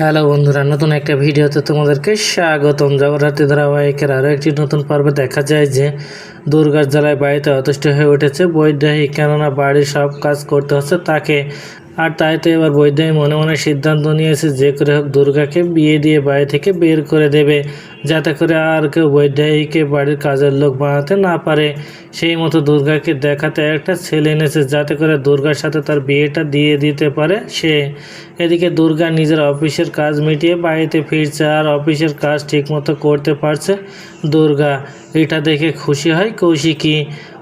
Hello বন্ধুরা, নতুন একটা ভিডিওতে তোমাদেরকে স্বাগতম। জগরাতি ধারাবাহিকের আরও একটি নতুন পর্বে দেখা যায় যে দুর্গার জ্বালায় বাড়িতে অতিষ্ঠ হয়ে উঠেছে বৈদেহী কেননা বাড়ির সব কাজ করতে হচ্ছে তাকে। আর তাই তো এবার বৈদেহী মনে মনে সিদ্ধান্ত নিয়েছে যে করে হোক দুর্গাকে বিয়ে দিয়ে বাড়ি থেকে বের করে দেবে, যাতে করে আর কেউ বৈদেহীকে বাড়ির কাজের লোক বানাতে না পারে। সেই মতো দুর্গাকে দেখাতে একটা ছেলে এনেছে, যাতে করে দুর্গার সাথে তার বিয়েটা দিয়ে দিতে পারে সে। এদিকে দুর্গা নিজের অফিসের কাজ মিটিয়ে বাড়িতে ফিরছে আর অফিসের কাজ ঠিকমতো করতে পারছে দুর্গা। এটা দেখে খুশি হয় কৌশিকী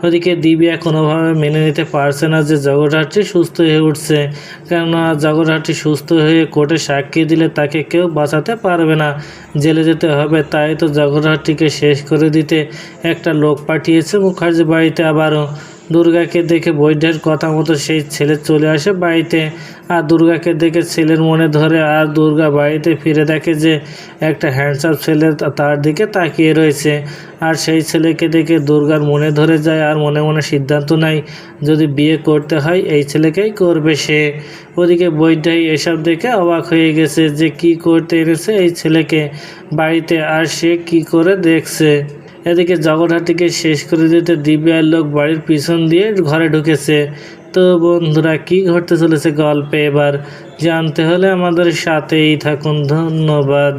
ওদিকে দিব্যা কোনোভাবে মেনে নিতে পারছে না যে জগৎহাটটি সুস্থ হয়ে উঠছে। কেননা জগৎহাটটি সুস্থ হয়ে কোর্টে সাক্ষী দিলে তাকে কেউ বাঁচাতে পারবে না। জেলে যেতে হবে, তাই তো জগৎহাটটিকে শেষ করে দিতে একটা লোক পাঠিয়েছে মুখার্জি বাড়িতে আবারও। দুর্গাকে দেখে বৈদ্যের কথা মতো সেই ছেলে চলে আসে বাড়িতে। আর দুর্গাকে দেখে ছেলের মনে ধরে, আর দুর্গা বাড়িতে ফিরে দেখে যে একটা হ্যান্ডসাম ছেলে তার দিকে তাকিয়ে রয়েছে। আর সেই ছেলেকে দেখে দুর্গার মনে ধরে যায়, আর মনে মনে সিদ্ধান্ত নেয়, যদি বিয়ে করতে হয় এই ছেলেকেই করবে সে। ওদিকে বৈদ্যাই এসব দেখে অবাক হয়ে গেছে যে কি করতে এনেছে এই ছেলেকে বাড়িতে, আর সে কি করে দেখছে? এদিকে জগৎহাটিকে শেষ করে দিতে দিব্যার লোক বাড়ির পিছন দিয়ে ঘরে ঢুকেছে। তো বন্ধুরা, কি ঘটতে চলেছে গল্পে? এবার জানতে হলে আমাদের সাথেই থাকুন। ধন্যবাদ।